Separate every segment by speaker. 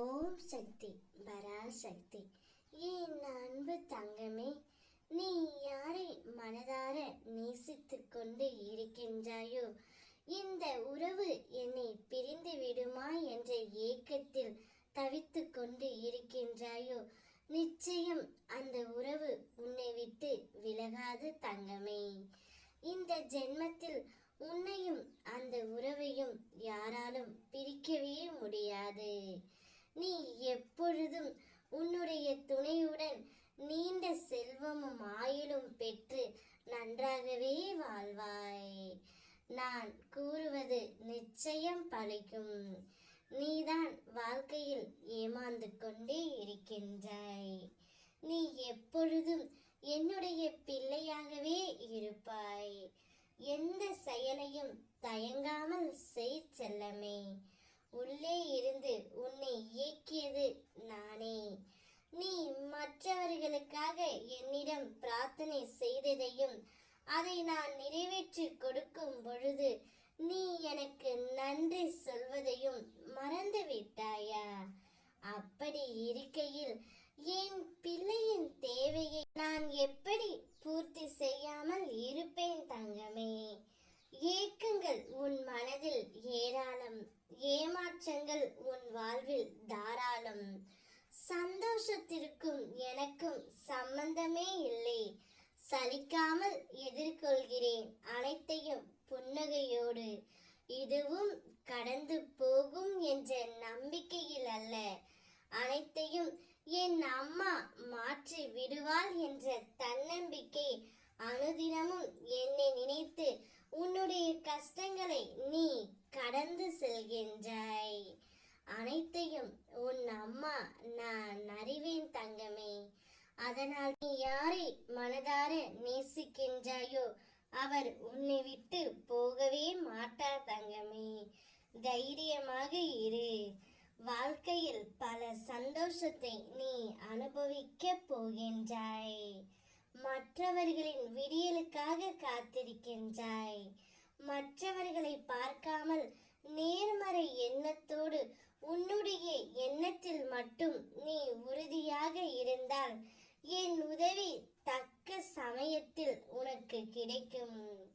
Speaker 1: ஓம் சக்தி பராசக்தி. என் அன்பு தங்கமே நீ யாரை மனதார நேசித்து கொண்டு இருக்கின்றாயோ? இந்த உறவு என்னை பிரிந்து விடுமா என்ற ஏக்கத்தில் தவித்து கொண்டு இருக்கின்றாயோ? நிச்சயம் அந்த உறவு உன்னை விட்டு விலகாது தங்கமே. இந்த ஜென்மத்தில் உன்னையும் அந்த உறவையும் யாராலும் பிரிக்கவே முடியாது. நீ எப்பொழுதும் உன்னுடைய துணையுடன் நீண்ட செல்வமும் ஆயுளும் பெற்று நன்றாகவே வாழ்வாய். நான் கூறுவது நிச்சயம் பழிக்கும். நீதான் வாழ்க்கையில் ஏமாந்து கொண்டே இருக்கின்றாய். நீ எப்பொழுதும் என்னுடைய பிள்ளையாகவே இருப்பாய். எந்த செயலையும் தயங்காமல் செய் செல்லமே. உள்ளே இருந்து உன்னை இயக்கியது நானே நீ மற்றவர்களுக்காக என்னிடம் பிரார்த்தனை செய்ததையும் அதை நான் நிறைவேற்றி கொடுக்கும் பொழுது நீ எனக்கு நன்றி சொல்வதையும் மறந்து விட்டாயா அப்படி இருக்கையில் என் பிள்ளையின் தேவையை நான் எப்படி பூர்த்தி செய்யாமல் இருப்பேன் தங்கமே? ஏக்கங்கள் உன் மனதில் ஏராளம் ஏமாற்றங்கள் உன் வாழ்வில் தாராளம். சந்தோஷத்திற்கும் எனக்கும் சம்பந்தமே சலிக்காமல் எதிர்கொள்கிறேன் அனைத்தையும் புன்னகையோடு. இதுவும் கடந்து போகும் என்ற நம்பிக்கையில் அல்ல. அனைத்தையும் என் அம்மா மாற்றி விடுவாள் என்ற தன்னம்பிக்கை அனுதினமும் என்னை நினைத்து உன்னுடைய கஷ்டங்களை நீ கடந்து செல்கின்ற அனைத்தையும் உன் அம்மா நான் அறிவேன் தங்கமே அதனால் நீ யாரை மனதார நேசிக்கின்றாயோ அவர் உன்னை விட்டு போகவே மாட்டார் தங்கமே. தைரியமாக இரு. வாழ்க்கையில் பல சந்தோஷத்தை நீ அனுபவிக்க போகின்றாய். மற்றவர்களின் விடியலுக்காக காத்திருக்கின்றாய். மற்றவர்களை பார்க்காமல் நேர்மறை எண்ணத்தோடு உன்னுடைய எண்ணத்தில் மட்டும் நீ உறுதியாக இருந்தால் என் உதவி தக்க சமயத்தில் உனக்கு கிடைக்கும்.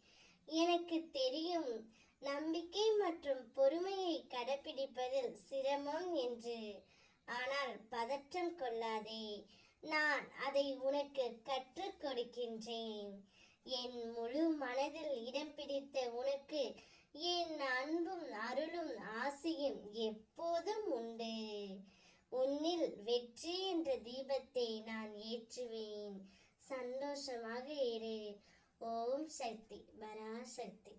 Speaker 1: எனக்கு தெரியும். நம்பிக்கை மற்றும் பொறுமையை கடைபிடிப்பதில் சிரமம் என்று. ஆனால் பதற்றம் கொள்ளாதே. நான் அதை உனக்கு கற்றுக் கொடுக்கின்றேன். என் முழு மனதில் இடம் பிடித்த உனக்கு என் அன்பும் அருளும் ஆசையும் எப்போதும் வெற்றி என்ற தீபத்தை நான் ஏற்றுவேன். சந்தோஷமாக இரு. ஓம் சக்தி. பராசக்தி